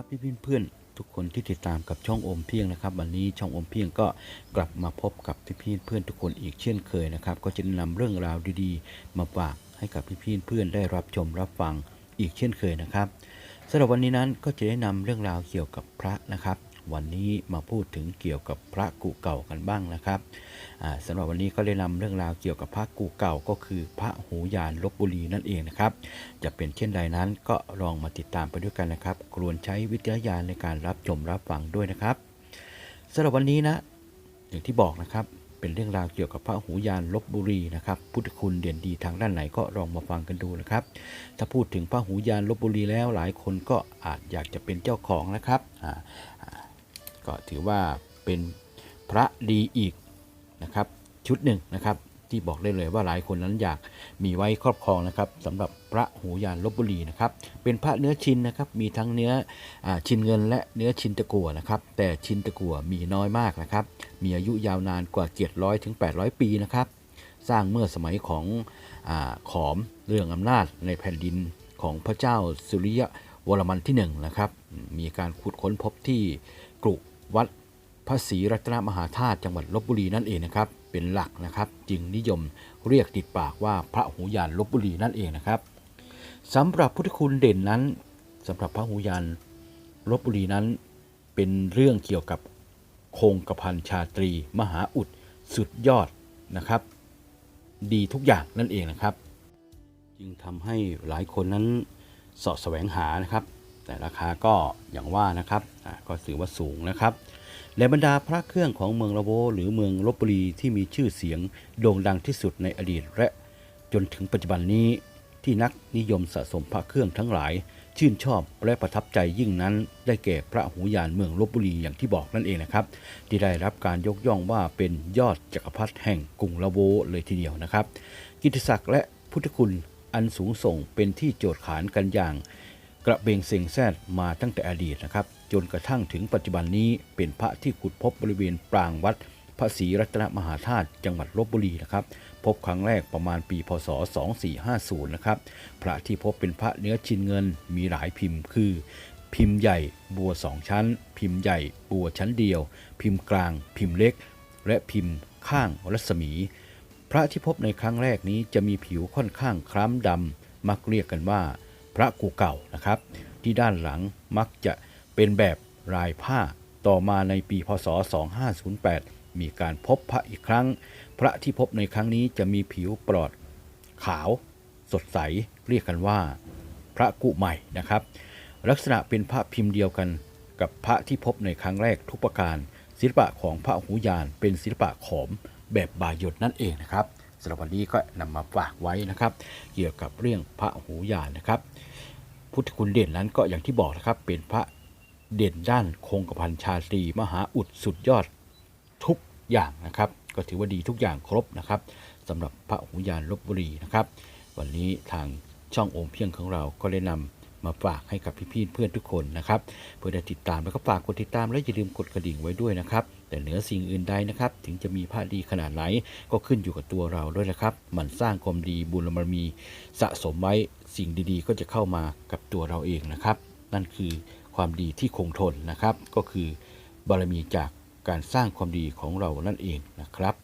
ครับพี่เพื่อนๆทุกคนที่ติดตามกับช่องอมเพียงนะครับ วันนี้ช่องอมเพียงก็กลับมาพบกับพี่เพื่อนทุกคนอีกเช่นเคยนะครับ ก็จะนำเรื่องราวดีๆ มาฝากให้กับพี่ๆเพื่อนได้รับชมรับฟังอีกเช่นเคยนะครับสำหรับวันนี้นั้นก็จะได้นำเรื่องราวเกี่ยวกับพระนะครับ วันนี้มาพูดถึงเกี่ยวกับพระกุเก่ากันบ้างนะครับอ่าสำหรับวันนี้ก็ได้นำเรื่องราวเกี่ยวกับพระกุเก่าก็คือพระหูยานลบบุรีนั่นเองนะครับ จะเป็นเช่นใดนั้นก็ลองมาติดตามไปด้วยกันนะครับกรวนใช้วิจาญาณในการรับชมรับฟังด้วยนะครับสำหรับวันนี้นะอย่างที่บอกนะครับเป็นเรื่องราวเกี่ยวกับพระหูยานลบบุรีนะครับพุทธคุณเด่นดีทางด้านไหนก็ลองมาฟังกันดูนะครับ ถ้าพูดถึงพระหูยานลบบุรีแล้วหลายคนก็อาจอยากจะเป็นเจ้าของนะครับ ก็ถือว่าเป็นพระดีอีกนะครับชุดหนึ่งนะครับที่บอกได้เลยว่าหลายคนนั้นอยากมีไว้ครอบครองนะครับสำหรับพระหูยานลบบุรีนะครับเป็นพระเนื้อชินนะครับมีทั้งเนื้ออชินเงินและเนื้อชินตะกัวนะครับแต่ชินตะกัวมีน้อยมากนะครับมีอายุยาวนานกว่า 700ถึง800 ปีนะครับสร้างเมื่อสมัยของอขอมเรื่องอำนาจในแผ่นดินของพระเจ้าสุริยวรมันที่หนึ่งนะครับมีการขุดค้นพบที่กรุ วัดพระศรีรัตนมหาธาตุจังหวัดลบบุรีนั่นเองนะครับ เป็นหลักนะครับ จึงนิยมเรียกติดปากว่าพระหูยานลบบุรีนั่นเองนะครับสำหรับพุทธคุณเด่นนั้นสำหรับพระหูยานลบบุรีนั้น เป็นเรื่องเกี่ยวกับคงกระพันชาตรี มหาอุดสุดยอดนะครับ ดีทุกอย่างนั่นเองนะครับ จึงทำให้หลายคนนั้นสาะแสวงหานะครับ แต่ราคาก็อย่างว่านะครับก็ถือว่าสูงนะครับและบรรดาพระเครื่องของเมืองละโวหรือเมืองลบบุรีที่มีชื่อเสียงโด่งดังที่สุดในอดีตและจนถึงปัจจุบันนี้ที่นักนิยมสะสมพระเครื่องทั้งหลาย ชื่นชอบและประทับใจยิ่งนั้น ได้แก่พระหูยานเมืองลบบุรีอย่างที่บอกนั่นเองนะครับ ที่ได้รับการยกย่องว่าเป็นยอดจักรพรรดิแห่งกรุงละโวเลยทีเดียวนะครับ กิตติศักดิ์และพุทธคุณอันสูงส่งเป็นที่โจทย์ขานกันอย่าง กระเบงเซ็งแซดมาตั้งแต่อดีตนะครับ จนกระทั่งถึงปัจจุบันนี้เป็นพระที่ขุดพบบริเวณปรางวัดพระศรีรัตนมหาธาตุจังหวัดลบบุรีนะครับ พบครั้งแรกประมาณปีพศ 2450 นะครับ พระที่พบเป็นพระเนื้อชินเงินมีหลายพิมพ์คือ พิมพ์ใหญ่บัวสองชั้น พิมพ์ใหญ่บัวชั้นเดียว พิมพ์กลาง พิมพ์เล็ก และพิมพ์ข้างรัศมี พระที่พบในครั้งแรกนี้จะมีผิวค่อนข้างคล้ำดำมักเรียกกันว่า พระกูเก่านะครับ ที่ด้านหลังมักจะเป็นแบบลายผ้าต่อมาในปีพศ 2508 มีการพบพระอีกครั้ง พระที่พบในครั้งนี้จะมีผิวปลอดขาว สดใสเรียกกันว่า พระกุใหม่นะครับ ลักษณะเป็นพระพิมพ์เดียวกันกับพระที่พบในครั้งแรกทุกประการ ศิลปะของพระหูยานเป็นศิลปะขอมแบบบาหยดนั่นเองนะครับ สำหรับวันนี้ก็นำมาฝากไว้นะครับ เกี่ยวกับเรื่องพระหูยานนะครับ พุทธคุณเด่นนั้นก็อย่างที่บอกนะครับ เป็นพระเด่นด้านคงกระพันชาตรีมหาอุดสุดยอดทุกอย่างนะครับ ก็ถือว่าดีทุกอย่างครบนะครับสำหรับพระหูยานลบบุรีนะครับ วันนี้ทางช่องโอมเพียงของเราก็ได้นำ มาฝากให้กับพี่ๆเพื่อนทุกคนนะครับเพื่อได้ติดตามแล้วก็ฝากกดติดตามและอย่าลืมกดกระดิ่งไว้ด้วยนะครับ แต่เหนือสิ่งอื่นใดนะครับ ถึงจะมีพระดีขนาดไหน ก็ขึ้นอยู่กับตัวเราด้วยนะครับหมันสร้างความดีบุญบารมี สะสมไว้สิ่งดีๆ ก็จะเข้ามากับตัวเราเองนะครับ นั่นคือความดีที่คงทนนะครับ ก็คือบารมีจากการสร้างความดีของเรานั่นเองนะครับ